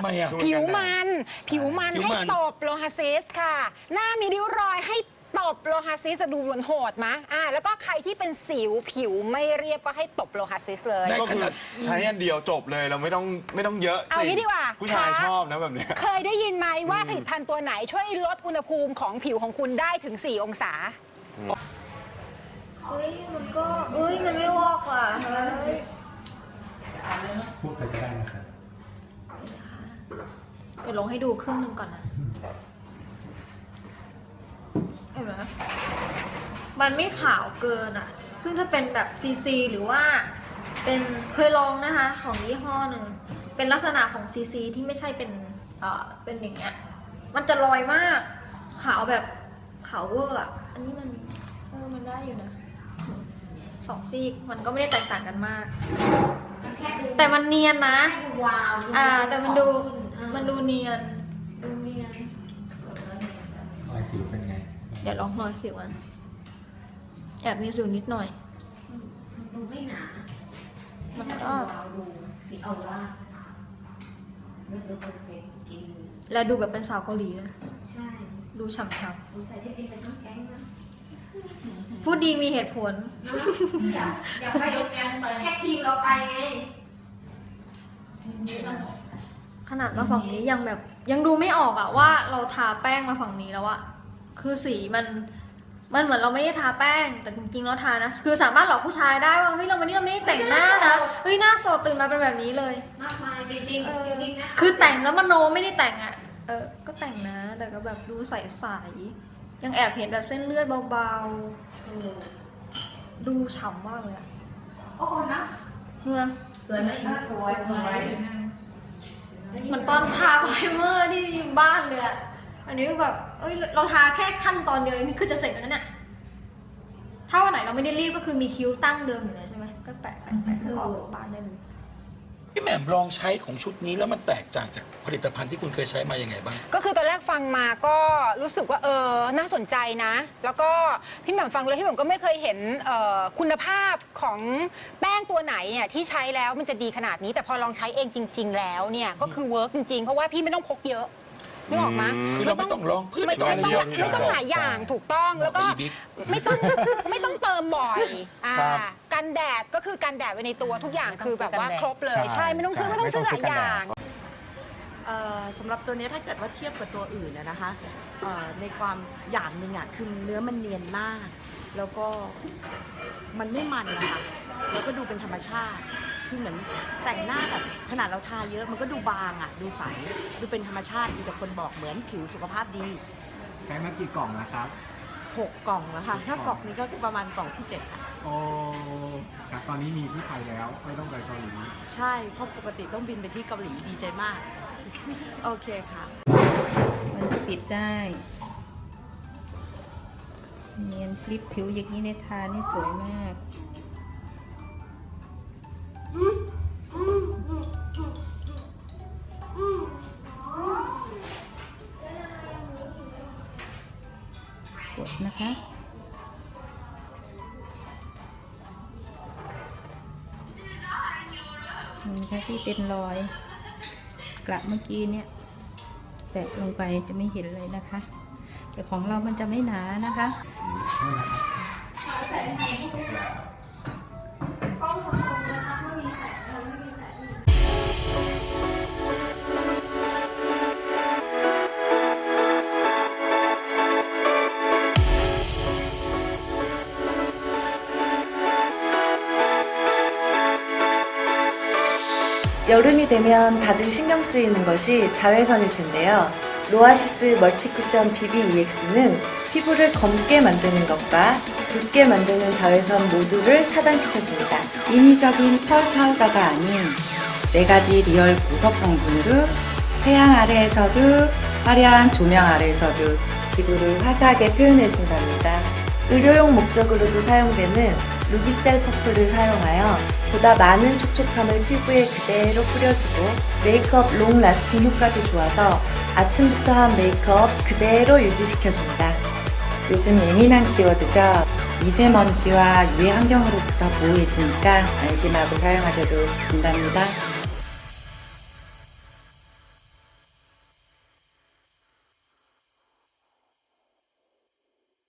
ำไมอะผิวมัน ผิวมันผิวให้มัน ตบโลหะซิสค่ะ หน้ามีริ้วรอยให้ตบโลหะซิสจะดูเหมือนโหดมะอ่าแล้วก็ใครที่เป็นสิวผิวไม่เรียบก็ให้ตบโลหะซิสเลย ได้ ก็คือใช้อันเดียวจบเลยเราไม่ต้องไม่ต้องเยอะเอาสิงี้ดีกว่าผู้ชายค่ะชอบนะแบบเนี้ย เคยได้ยินไหมว่าผลิตภัณฑ์ตัวไหนช่วยลดอุณหภูมิของผิวของคุณได้ถึง 4 องศา เฮ้ย มันก็เอ้ย มันไม่วอกว่ะเฮ้ย พูดไปก็ได้นะครับเดี๋ยวลงให้ดูครึ่งหนึ่งก่อนนะเห็นไหมมันไม่ขาวเกินอะ ซึ่งถ้าเป็นแบบซีซีหรือว่าเป็นเคยลองนะคะของยี่ห้อหนึ่ง เป็นลักษณะของซีซีที่ไม่ใช่เป็นเอ่อเป็นอย่างเงี้ย มันจะลอยมาก ขาวแบบขาวเวอร์อะ อันนี้มันเออมันได้อยู่นะสองซีกมันก็ไม่ได้แตกต่างกันมาก แต่มันเนียนนะว้าวอ่า แต่มันดู มันดูเนียน ดูเนียน รอยสิวเป็นไงเดี๋ยวลองรอยสิวมันแอบมีสิวนิดหน่อยดูไม่หนา มันก็ว้าวดูดีเอาว่าเลือกเพอร์เฟกกิน แล้วดูแบบเป็นสาวเกาหลีนะ ใช่ดูฉ่ำดูใส่ที่เป็นเป็นต้องแก๊งนะๆพูดดีมีเหตุผล อยากอยากไปโรงแรมแค่ทีมเราไปไง ขนาดมาฝั่งนี้ยังแบบยังดูไม่ออกอะว่าเราทาแป้งมาฝั่งนี้แล้วอะคือสีมันมันเหมือนเราไม่ได้ทาแป้ง แต่จริงๆเราทานะ คือสามารถหลอกผู้ชายได้ว่าเฮ้ยเราวันนี้เราไม่ได้แต่งหน้านะเฮ้ยหน้าสดตื่นมาเป็นแบบนี้เลย มากมายจริงเออๆจริงๆนะคือแต่งแล้วมโนไม่ได้แต่งอะเออก็แต่งนะ แต่ก็แบบดูใสๆยังแอบเห็นแบบเส้นเลือดเบาเออๆดูฉ่ำมากเลยอะโอ้โหนะเมื่อสวยไหมสวยสวย เหมือนตอนทาไพรเมอร์ที่บ้านเลยอะอันนี้แบบ เอ้ย เราทาแค่ขั้นตอนเดียวเองนี่คือจะเสร็จแล้วเนี่ย ถ้าวันไหนเราไม่ได้รีบก็คือมีคิ้วตั้งเดิมอยู่เลยใช่ไหม ก็แปะแปะแปะแล้วก็ออกจากบ้านได้เลย พี่แหม่มลองใช้ของชุดนี้แล้วมันแตกต่างจากผลิตภัณฑ์ที่คุณเคยใช้มายังไงบ้าง ก็คือตอนแรกฟังมาก็รู้สึกว่าเออน่าสนใจนะ แล้วก็พี่แหม่มฟังดูแล้วพี่แหม่มก็ไม่เคยเห็นเอ่อคุณภาพของแป้งตัวไหนเนี่ยที่ใช้แล้วมันจะดีขนาดนี้ แต่พอลองใช้เองจริง ๆ แล้วเนี่ยก็คือเวิร์กจริงๆ เพราะว่าพี่ไม่ต้องพกเยอะนึกออกไหมคือเราไม่ต้องลองพื้นไม่ต้องไม่ไม่ต้องต้องไม่ต้องหลายอย่างถูกต้องแล้วก็บอกไปอีบิ๊กไม่ต้องไม่ต้องเติมบ่อยอ่า ครับ กันแดดก็คือกันแดดไว้ในตัวทุกอย่างคือแบบว่าครบเลยใช่ใช่ไม่ต้องซื้อไม่ต้องซื้อหลายอย่าง เอ่อสำหรับตัวเนี้ยถ้าเกิดว่าเทียบกับตัวอื่นนะนะคะเอ่อในความอย่างหนึ่งอะคือเนื้อมันเนียนมาก แล้วก็มันไม่มันนะคะแล้วก็ดูเป็นธรรมชาติคือเหมือนแต่งหน้าแบบขนาดเราทาเยอะมันก็ดูบางอะดูใสดูเป็นธรรมชาติมีแต่คนบอกเหมือนผิวสุขภาพดีใช้มากี่กล่องนะครับ หกกล่องแล้วค่ะถ้ากล่องนี้ก็ประมาณกล่องที่เจ็ดค่ะ โอ้ครับตอนนี้มีที่ไทยแล้วไม่ต้องไปเกาหลีใช่เพราะปกติต้องบินไปที่เกาหลีดีใจมาก โอเคค่ะ มันจะปิดได้เนียนคลิปผิวอย่างนี้ในทานี่สวยมาก กดนะคะ นี่ค่ะที่เป็นรอยกระเมื่อกี้เนี่ยแตะลงไปจะไม่เห็นเลยนะคะ แต่ของเรามันจะไม่หนานะคะ 여름이 되면 다들 신경 쓰이는 것이 자외선일 텐데요. 로아시스 멀티쿠션 BB EX는 피부를 검게 만드는 것과 붉게 만드는 자외선 모두를 차단시켜줍니다. 인위적인 펄 파우더가 아닌 네 가지 리얼 보석 성분으로 태양 아래에서도 화려한 조명 아래에서도 피부를 화사하게 표현해준답니다. 의료용 목적으로도 사용되는 루비셀 퍼플을 사용하여 보다 많은 촉촉함을 피부에 그대로 뿌려주고 메이크업 롱 라스팅 효과도 좋아서 아침부터 한 메이크업 그대로 유지시켜줍니다. 요즘 예민한 키워드죠. 미세먼지와 유해 환경으로부터 보호해주니까 안심하고 사용하셔도 된답니다.